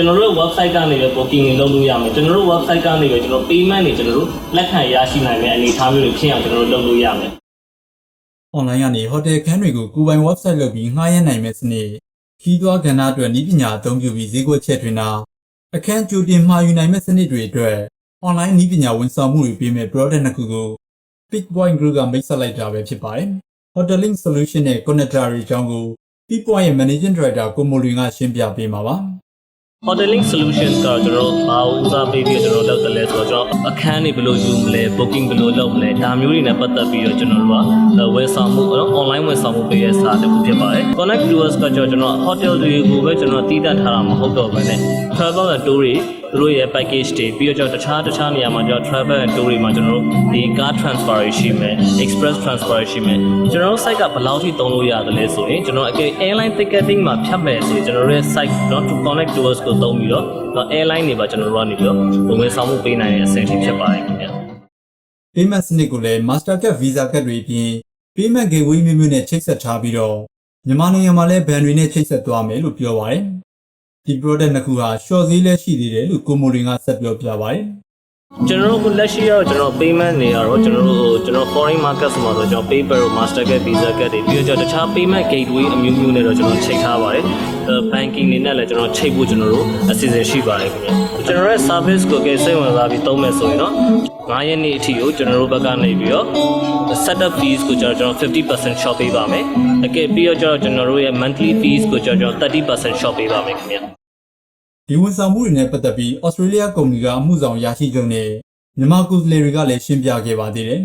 ကျွန်တော်တို့ website ကနေပဲ booking တွေလုပ်လို့ရမယ်ကျွန်တော်တို့ website ကနေပဲကျွန်တော် payment တွေကျွန်တော်တို့လက်ခံရရှိနိုင်တဲ့အနေအထားမျိုးတွေဖြစ်အောင်ကျွန်တော်တို့လုပ်လို့ရမယ်။ online ကနေဟိုတယ်ခန်းတွေကိုကိုယ်ပိုင် website လုပ်ပြီးငှားရမ်းနိုင်မဲ့စနစ်ခီးသွွားကဏ္ဍအတွက်ဤပညာအသုံးပြုပြီးဈေးကွက်ချက်ထွင်တာအခန်းကြိုတင်မှာယူနိုင်မဲ့စနစ်တွေအတွက် online ဤပညာဝန်ဆောင်မှုတွေပေးမဲ့ product နှစ်ခုကို Pitpoint Group ကမိတ်ဆက်လိုက်တာပဲဖြစ်ပါတယ်။ Hoteling Solution နဲ့ Connector တွေအကြောင်းကို Pitpoint ရဲ့ Managing Director ကိုမိုလွင်ကရှင်းပြပေးမှာပါ။ hoteling solutions ကကျွန်တော်တို့ဘာလို့ဦးစားပေးပြီးတော့ကျွန်တော်တို့လုပ်တယ်လဲဆိုတော့ကျွန်တော်အခန်းတွေဘယ်လိုယူမလဲ booking ဘယ်လိုလုပ်မလဲဒါမျိုးတွေနဲ့ပတ်သက်ပြီးတော့ကျွန်တော်တို့ကဝယ်ဆောင်မှု online ဝယ်ဆောင်မှုပေးရစာတစ်ခုဖြစ်ပါတယ် connect tours ကကျွန်တော် hotel တွေကိုပဲကျွန်တော်တည်တတ်ထားတာမဟုတ်တော့ဘဲနဲ့ travel and tour တွေသူတို့ရဲ့ package တွေပြီးတော့ကျွန်တော်တခြားတခြားနေရာမှာကျွန်တော် travel and tour တွေမှာကျွန်တော်တို့ဒီ car transfer တွေရှိမယ် express transfer တွေရှိမယ်ကျွန်တော်တို့ site ကဘယ်လောက်ထိသုံးလို့ရတယ်လဲဆိုရင်ကျွန်တော်အကယ် airline ticketing မှာဖြတ်မယ်ဆိုရင်ကျွန်တော်တို့ရဲ့ site တော့ to connect tours ကိုသုံးပြီးတော့တော့ airline တွေပါကျွန်တော်တို့ကနေပြီးတော့ဝင်ဝင်ဆောင်မှုပေးနိုင်တဲ့အဆင့်ထိဖြစ်ပါတယ်ခင်ဗျာ payment စနစ်ကိုလည်း Mastercard Visa ကတ်တွေအပြင် payment gateway မျိုးမျိုးနဲ့ချိတ်ဆက်ထားပြီးတော့မြန်မာနိုင်ငံမှာလည်းဘဏ်တွေနဲ့ချိတ်ဆက်သွားမယ်လို့ပြောပါတယ်။ဒီ product နှစ်ခုဟာ short ဈေးလည်းရှိသေးတယ်လို့ကိုမိုလင်ကဆက်ပြောပြပါတယ်။ ကျွန်တော်တို့လက်ရှိတော့ကျွန်တော် payment တွေကတော့ကျွန်တော်တို့ကျွန်တော် foreign market ဆိုမှာတော့ကျွန်တော် paper တို့ mastercard visa card တွေပြီးတော့တခြား payment gateway အမျိုးမျိုးနဲ့တော့ကျွန်တော်ချိန်ထားပါတယ်အဲ banking တွေနဲ့လည်းကျွန်တော်ချိန်ဖို့ကျွန်တော်တို့အစီအစဉ်ရှိပါတယ်ခင်ဗျကျွန်တော်ရဲ့ service ကိုကဲစိတ်ဝင်စားပြီးသုံးမယ်ဆိုရင်တော့9ရက်နေ့အထိကိုကျွန်တော်တို့ဘက်ကနေပြီးတော့ setup fees ကိုကျွန်တော်50% shop ပေးပါမယ်အကဲပြီးတော့ကျွန်တော်ကျွန်တော်တို့ရဲ့ monthly fees ကိုကျွန်တော်30% shop ပေးပါမယ်ခင်ဗျ ဒီဝန်ဆောင်မှုတွေနဲ့ပတ်သက်ပြီး Australia ကုမ္ပဏီကအမှုဆောင်ရရှိချုပ်နဲ့မြန်မာကိုယ်စားလှယ်တွေကလည်းရှင်းပြခဲ့ပါသေးတယ်